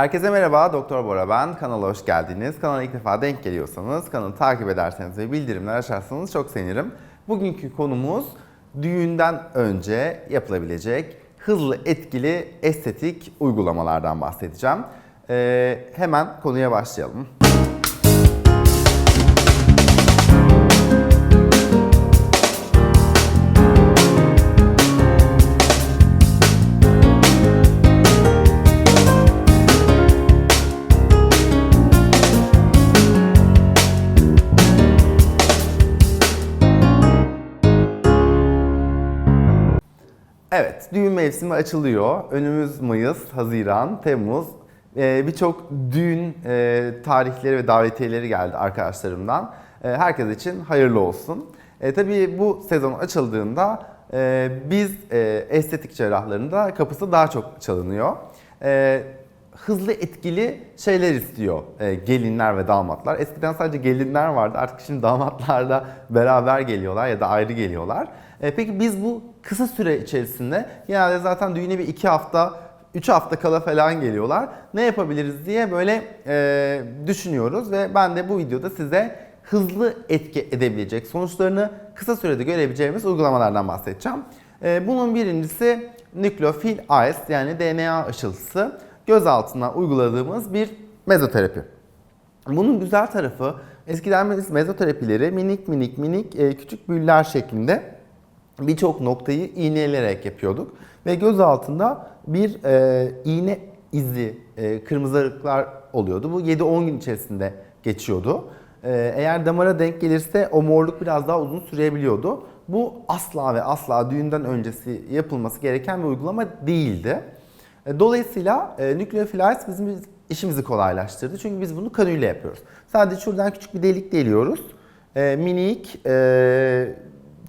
Herkese merhaba, Doktor Bora ben. Kanala hoş geldiniz. Kanala ilk defa denk geliyorsanız, kanalı takip ederseniz ve bildirimler açarsanız çok sevinirim. Bugünkü konumuz düğünden önce yapılabilecek hızlı, etkili, estetik uygulamalardan bahsedeceğim. Ee, hemen konuya başlayalım. Evet, düğün mevsimi açılıyor. Önümüz Mayıs, Haziran, Temmuz. Ee, Birçok düğün e, tarihleri ve davetiyeleri geldi arkadaşlarımdan. Ee, herkes için hayırlı olsun. E, tabii bu sezon açıldığında e, biz e, estetik cerrahlarında kapısı daha çok çalınıyor. E, hızlı etkili şeyler istiyor e, gelinler ve damatlar. Eskiden sadece gelinler vardı artık şimdi damatlar da beraber geliyorlar ya da ayrı geliyorlar. E, peki biz bu kısa süre içerisinde genelde zaten düğüne bir iki hafta, üç hafta kala falan geliyorlar. Ne yapabiliriz diye böyle e, düşünüyoruz ve ben de bu videoda size hızlı etki edebilecek sonuçlarını kısa sürede görebileceğimiz uygulamalardan bahsedeceğim. E, bunun birincisi Nucleophil Eyes yani DNA aşılısı göz altına uyguladığımız bir mezoterapi. Bunun güzel tarafı eskiden biz mezoterapileri minik minik minik e, küçük büller şeklinde birçok noktayı iğneleyerek yapıyorduk. Ve göz altında bir e, iğne izi, e, kırmızılıklar oluyordu. Bu 7-10 gün içerisinde geçiyordu. E, eğer damara denk gelirse o morluk biraz daha uzun sürebiliyordu. Bu asla ve asla düğünden öncesi yapılması gereken bir uygulama değildi. E, Dolayısıyla e, Nucleophilize bizim işimizi kolaylaştırdı. Çünkü biz bunu kanülle yapıyoruz. Sadece şuradan küçük bir delik deliyoruz. E, minik e,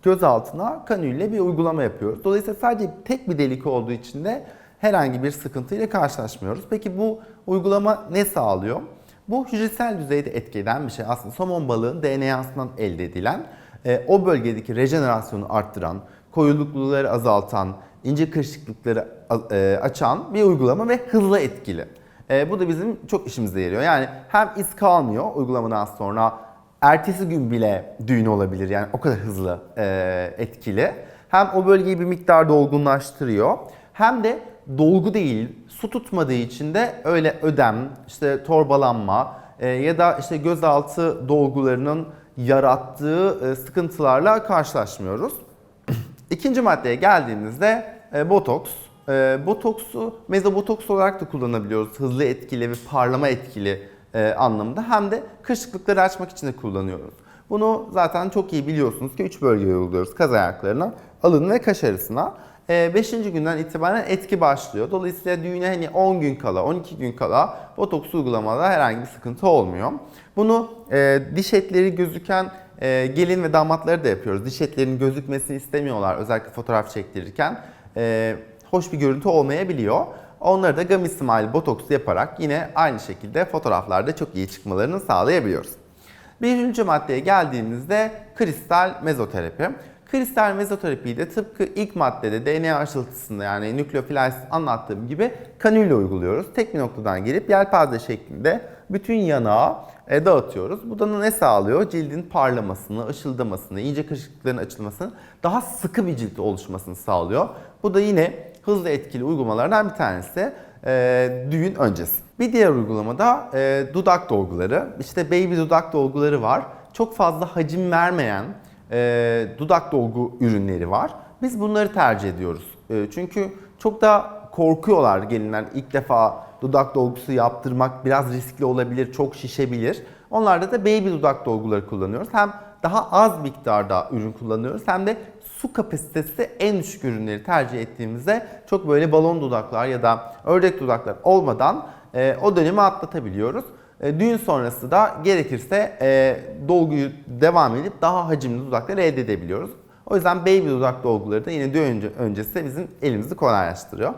göz altına kanülle bir uygulama yapıyoruz. Dolayısıyla sadece tek bir delik olduğu için de herhangi bir sıkıntıyla karşılaşmıyoruz. Peki bu uygulama ne sağlıyor? Bu hücresel düzeyde etki eden bir şey. Aslında somon balığın DNA'sından elde edilen, e, o bölgedeki rejenerasyonu arttıran, koyulukluları azaltan, ince kırışıklıkları e, açan bir uygulama ve hızlı etkili. E, bu da bizim çok işimize yarıyor. Yani hem iz kalmıyor uygulamadan sonra ertesi gün bile düğün olabilir yani o kadar hızlı e, etkili. Hem o bölgeyi bir miktar dolgunlaştırıyor hem de dolgu değil su tutmadığı için de öyle ödem, işte torbalanma e, ya da işte gözaltı dolgularının yarattığı e, sıkıntılarla karşılaşmıyoruz. İkinci maddeye geldiğimizde e, botoks. E, botoksu mezobotoks olarak da kullanabiliyoruz. Hızlı etkili ve parlama etkili e, anlamında. Hem de kırışıklıkları açmak için de kullanıyoruz. Bunu zaten çok iyi biliyorsunuz ki 3 bölgeye uyguluyoruz. Kaz ayaklarına, alın ve kaş arasına. 5. günden itibaren etki başlıyor. Dolayısıyla düğüne hani 10 gün kala, 12 gün kala botoks uygulamada herhangi bir sıkıntı olmuyor. Bunu e, diş etleri gözüken e, gelin ve damatları da yapıyoruz. Diş etlerinin gözükmesini istemiyorlar özellikle fotoğraf çektirirken. E, hoş bir görüntü olmayabiliyor. Onları da Gummy Smile botoks yaparak yine aynı şekilde fotoğraflarda çok iyi çıkmalarını sağlayabiliyoruz. Birinci maddeye geldiğimizde kristal mezoterapi. Kristal mezoterapiyi de tıpkı ilk maddede DNA aşıltısında yani nükleofiliz anlattığım gibi kanülle uyguluyoruz. Tek bir noktadan gelip yelpaze şeklinde bütün yanağı e, dağıtıyoruz. Bu da ne sağlıyor? Cildin parlamasını, ışıldamasını, ince kırışıklıkların açılmasını, daha sıkı bir cilt oluşmasını sağlıyor. Bu da yine hızlı etkili uygulamalardan bir tanesi e, düğün öncesi. Bir diğer uygulamada e, dudak dolguları. İşte baby dudak dolguları var. Çok fazla hacim vermeyen e, dudak dolgu ürünleri var. Biz bunları tercih ediyoruz. E, çünkü çok da korkuyorlar gelinler ilk defa dudak dolgusu yaptırmak biraz riskli olabilir, çok şişebilir. Onlarda da baby dudak dolguları kullanıyoruz. Hem daha az miktarda ürün kullanıyoruz hem de su kapasitesi en düşük ürünleri tercih ettiğimizde çok böyle balon dudaklar ya da ördek dudaklar olmadan e, o dönemi atlatabiliyoruz. E, düğün sonrası da gerekirse e, dolguyu devam edip daha hacimli dudaklar elde edebiliyoruz. O yüzden baby dudak dolguları da yine düğün önce, öncesi bizim elimizi kolaylaştırıyor.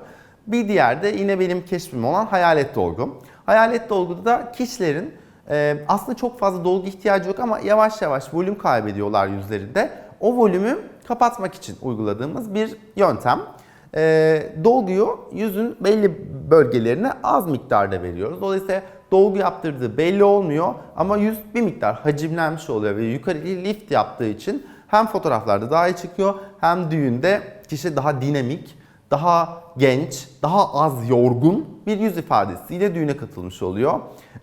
Bir diğer de yine benim keşfim olan hayalet dolgu. Hayalet dolguda da kişilerin e, aslında çok fazla dolgu ihtiyacı yok ama yavaş yavaş volüm kaybediyorlar yüzlerinde. O volümü kapatmak için uyguladığımız bir yöntem. dolguyu yüzün belli bölgelerine az miktarda veriyoruz. Dolayısıyla dolgu yaptırdığı belli olmuyor ama yüz bir miktar hacimlenmiş oluyor ve yukarı lift yaptığı için hem fotoğraflarda daha iyi çıkıyor hem düğünde kişi daha dinamik, daha genç, daha az yorgun bir yüz ifadesiyle düğüne katılmış oluyor.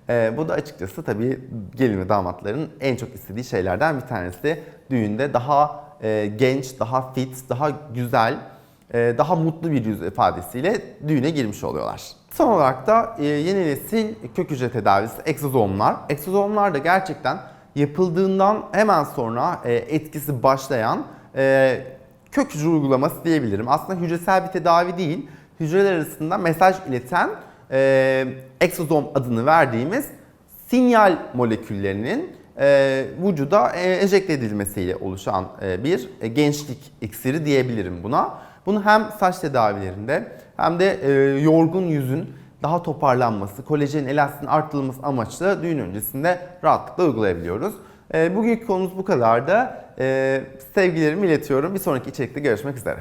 Ee, bu da açıkçası tabii gelin ve damatların en çok istediği şeylerden bir tanesi. Düğünde daha e, genç, daha fit, daha güzel, e, daha mutlu bir yüz ifadesiyle düğüne girmiş oluyorlar. Son olarak da e, yeni nesil kök hücre tedavisi egzozomlar. Egzozomlar da gerçekten yapıldığından hemen sonra e, etkisi başlayan e, kök hücre uygulaması diyebilirim. Aslında hücresel bir tedavi değil, hücreler arasında mesaj ileten egzozom adını verdiğimiz sinyal moleküllerinin vücuda enjekte edilmesiyle oluşan bir gençlik iksiri diyebilirim buna. Bunu hem saç tedavilerinde hem de e, yorgun yüzün daha toparlanması, kolajen elastin arttırılması amaçlı düğün öncesinde rahatlıkla uygulayabiliyoruz. E, bugünkü konumuz bu kadardı. E, sevgilerimi iletiyorum. Bir sonraki içerikte görüşmek üzere.